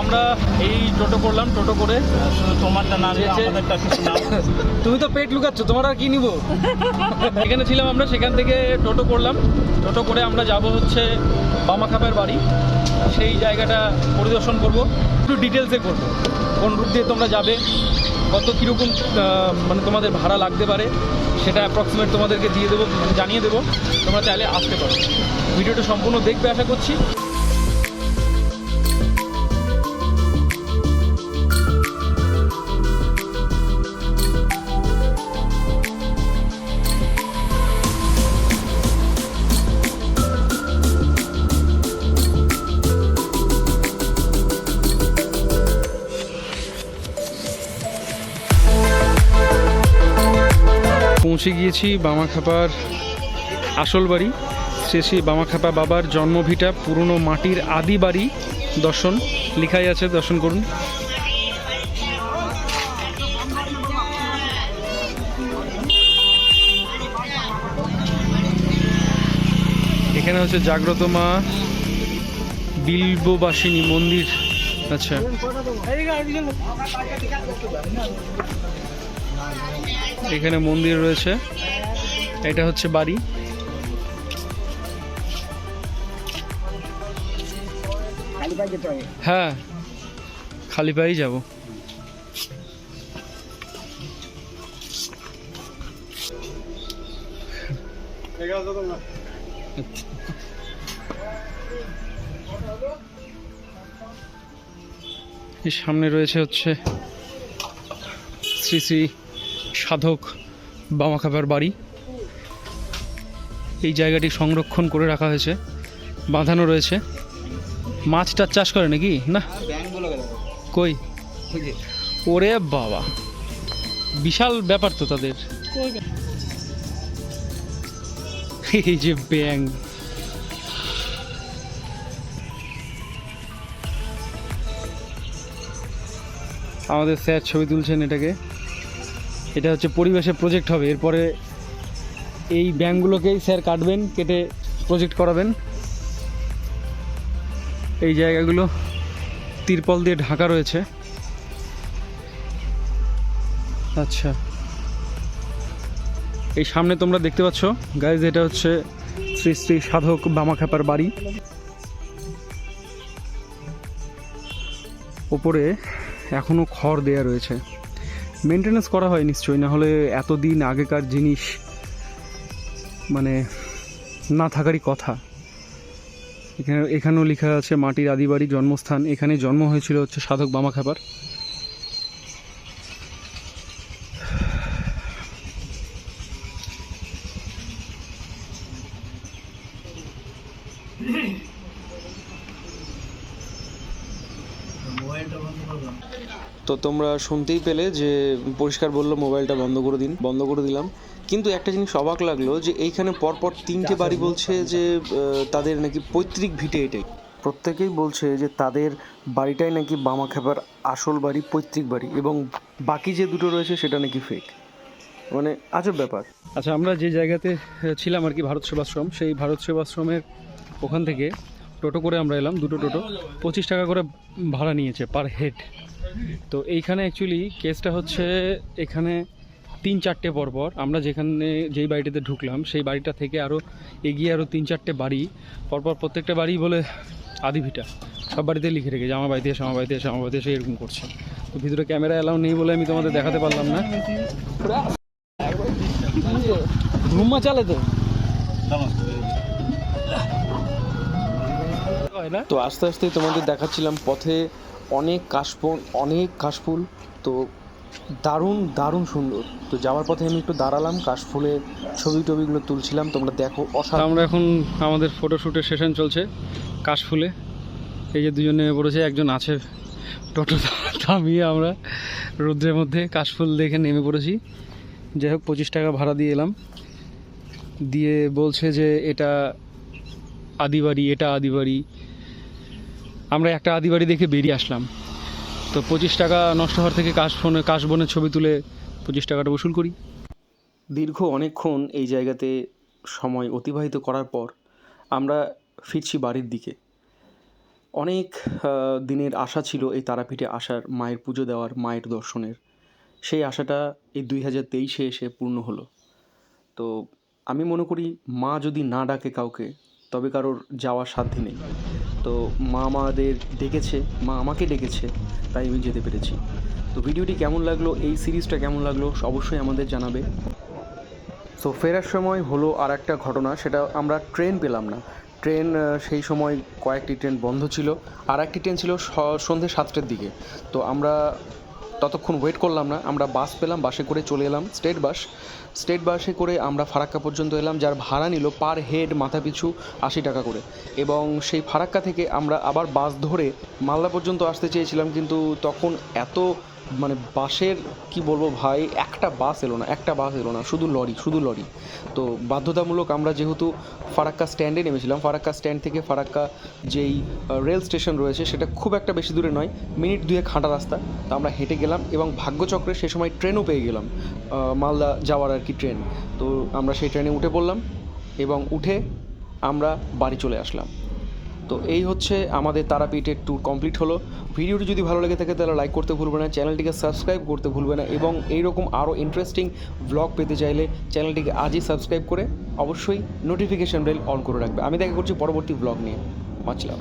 আমরা এই টোটো করলাম টোটো করে। তোমারটা না না তুমি তো পেট লুকাচ্ছ তোমার আর কি নিব? এখানে ছিলাম আমরা সেখান থেকে টোটো করলাম। টোটো করে আমরা যাব হচ্ছে বামাখাপের বাড়ি। সেই জায়গাটা পরিদর্শন করব। একটু ডিটেলসে করব। কোন রুট দিয়ে তোমরা যাবে কত কীরকম মানে তোমাদের ভাড়া লাগতে পারে সেটা অ্যাপ্রক্সিমেট তোমাদেরকে দিয়ে দেবো জানিয়ে দেবো। তোমরা চাইলে আসতে পারো। ভিডিওটা সম্পূর্ণ দেখবে আশা করছি। পৌঁছে গিয়েছি বামাখাপার আসল বাড়ি। শ্রী বামাখাপা বাবার জন্মভিটা, পুরনো মাটির আদি বাড়ি দর্শন। লেখাই আছে, দর্শন করুন। এখানে হচ্ছে জাগ্রত মা বিল্ববাসিনী মন্দির আচ্ছা এখানে মন্দির রয়েছে। এটা হচ্ছে বাড়ি। হ্যাঁ খালি পায়েই যাব। সামনে রয়েছে হচ্ছে শ্রী শ্রী সাধক বামাখাপার বাড়ি। এই জায়গাটি সংরক্ষণ করে রাখা হয়েছে, বাঁধানো রয়েছে। মাছ টাছ চাষ করে নাকি? না? কই? ওরে বাবা। বিশাল ব্যাপার তো তাদের। এই যে ব্যাং আমাদের স্যার ছবি তুলছেন এটাকে। এটা হচ্ছে পরিবেশের প্রজেক্ট হবে। এরপরে এই ব্যাংকগুলোকেই স্যার কাটবেন, কেটে প্রজেক্ট করাবেন। এই জায়গাগুলো তিরপল দিয়ে ঢাকা রয়েছে। আচ্ছা। এই সামনে তোমরা দেখতে পাচ্ছ গাইজ এটা হচ্ছে শ্রী শ্রী সাধক বামাখ্যাপার বাড়ি। ওপরে এখনও খড় দেয়া রয়েছে। মেনটেনেন্স করা হয় নিশ্চয়ই না হলে এতদিন আগেকার জিনিস মানে না থাকারই কথা। এখানে এখানেও লেখা আছে, মাটির আদিবাড়ি জন্মস্থান। এখানে জন্ম হয়েছিল হচ্ছে সাধক বামা খাবার তো তোমরা শুনতেই পেলে যে পরিষ্কার বলল মোবাইলটা বন্ধ করে দিন বন্ধ করে দিলাম। কিন্তু একটা জিনিস অবাক লাগল যে এইখানে পরপর তিনটে বাড়ি বলছে যে তাদের নাকি পৈতৃক ভিটে এটাই। প্রত্যেকেই বলছে যে তাদের বাড়িটাই নাকি বামাখ্যাপার আসল বাড়ি পৈতৃক বাড়ি এবং বাকি যে দুটো রয়েছে সেটা নাকি ফেক মানে আজব ব্যাপার। আচ্ছা আমরা যে জায়গাতে ছিলাম আর কি ভারত সেবাশ্রম সেই ভারত সেবাশ্রমের ওখান থেকে টোটো করে আমরা এলাম দুটো টোটো। পঁচিশ টাকা করে ভাড়া নিয়েছে পার হেড তো এইখানে অ্যাকচুয়ালি কেসটা হচ্ছে এখানে তিন চারটে পরপর। আমরা যেখানে, যেই বাড়িটাতে ঢুকলাম, সেই বাড়িটা থেকে আরও এগিয়ে আরও তিন চারটে বাড়ি। পরপর প্রত্যেকটা বাড়ি বলে আদিভিটা সব বাড়িতে লিখে রেখেছে আমার বাড়িতে এসে আমার বাড়িতে এসে আমার বাড়িতে এসে এরকম করছে। তো ভিতরে ক্যামেরা অ্যালাউ নেই বলে আমি তোমাদের দেখাতে পারলাম না। ঘুমা চালে তো। তো আস্তে আস্তে তোমাদের দেখাচ্ছিলাম পথে অনেক কাশবন অনেক কাশফুল। তো দারুণ দারুণ সুন্দর। তো যাওয়ার পথে আমি একটু দাঁড়ালাম কাশফুলে ছবি টবিগুলো তুলছিলাম, তোমরা দেখো, অসাধারণ। আমরা এখন আমাদের ফটোশ্যুটের সেশন চলছে কাশফুলে। এই যে দুজনে নেমে পড়েছে একজন আছে টোটো থামিয়ে আমরা রৌদ্রের মধ্যে কাশফুল দেখে নেমে পড়েছি। যাই হোক, পঁচিশ টাকা ভাড়া দিয়ে এলাম। দিয়ে বলছে যে, এটা আদিবাড়ি এটা আদিবাড়ি। আমরা একটা আদিবাড়ি দেখে বেরিয়ে আসলাম। তো পঁচিশ টাকা নষ্ট হওয়ার থেকে কাশফোনে কাশবনের ছবি তুলে পঁচিশ টাকাটা বসুল করি। দীর্ঘ অনেকক্ষণ এই জায়গাতে সময় অতিবাহিত করার পর আমরা ফিরছি বাড়ির দিকে। অনেক দিনের আশা ছিল এই তারাপীঠে আসার, মায়ের পুজো দেওয়ার, মায়ের দর্শনের। সেই আশাটা এই দুই হাজার তেইশে এসে পূর্ণ হলো। তো আমি মনে করি মা যদি না ডাকে কাউকে, তবে কারোর যাওয়ার সাধ্যি নেই। তো মা আমাদের ডেকেছে, মা আমাকে ডেকেছে, তাই আমি যেতে পেরেছি। তো ভিডিওটি কেমন লাগল, এই সিরিজটা কেমন লাগল, অবশ্যই আমাদের জানাবে। সো ফেরার সময় হলো আর একটা ঘটনা, সেটা আমরা ট্রেন পেলাম না। ট্রেন সেই সময় কয়েকটি ট্রেন বন্ধ ছিল। আর একটি ট্রেন ছিল সন্ধ্যে সাতটার দিকে। তো আমরা ততক্ষণ ওয়েট করলাম না, আমরা বাস পেলাম বাসে করে চলে এলাম স্টেট বাস স্টেট বাসে করে আমরা ফারাক্কা পর্যন্ত এলাম, যার ভাড়া নিল পার হেড মাথা পিছু আশি টাকা করে। এবং সেই ফারাক্কা থেকে আমরা আবার বাস ধরে মালদা পর্যন্ত আসতে চেয়েছিলাম, কিন্তু তখন এত মানে বাসের, কি বলব ভাই, একটা বাস এলো না, একটা বাস এলো না, শুধু লরি শুধু লরি। তো বাধ্যতামূলক আমরা যেহেতু ফারাক্কা স্ট্যান্ডে নেমেছিলাম, ফারাক্কা স্ট্যান্ড থেকে ফারাক্কা যেই রেল স্টেশন রয়েছে, সেটা খুব একটা বেশি দূরে নয়, মিনিট দুয়েক হাঁটা রাস্তা। তো আমরা হেঁটে গেলাম এবং ভাগ্যচক্রে সে সময় ট্রেনও পেয়ে গেলাম মালদা যাওয়ার আর কি ট্রেন। তো আমরা সেই ট্রেনে উঠে পড়লাম এবং উঠে আমরা বাড়ি চলে আসলাম। তো এই হচ্ছে আমাদের তারাপীঠের ট্যুর কমপ্লিট হলো। ভিডিওটি যদি ভালো লেগে থাকে তাহলে লাইক করতে ভুলবে না চ্যানেলটিকে সাবস্ক্রাইব করতে ভুলবে না এবং এইরকম আরও ইন্টারেস্টিং ব্লগ পেতে চাইলে চ্যানেলটিকে আজই সাবস্ক্রাইব করে অবশ্যই নোটিফিকেশান বেল অন করে রাখবে। আমি দেখা করছি পরবর্তী ব্লগ নিয়ে। মাছ লাভ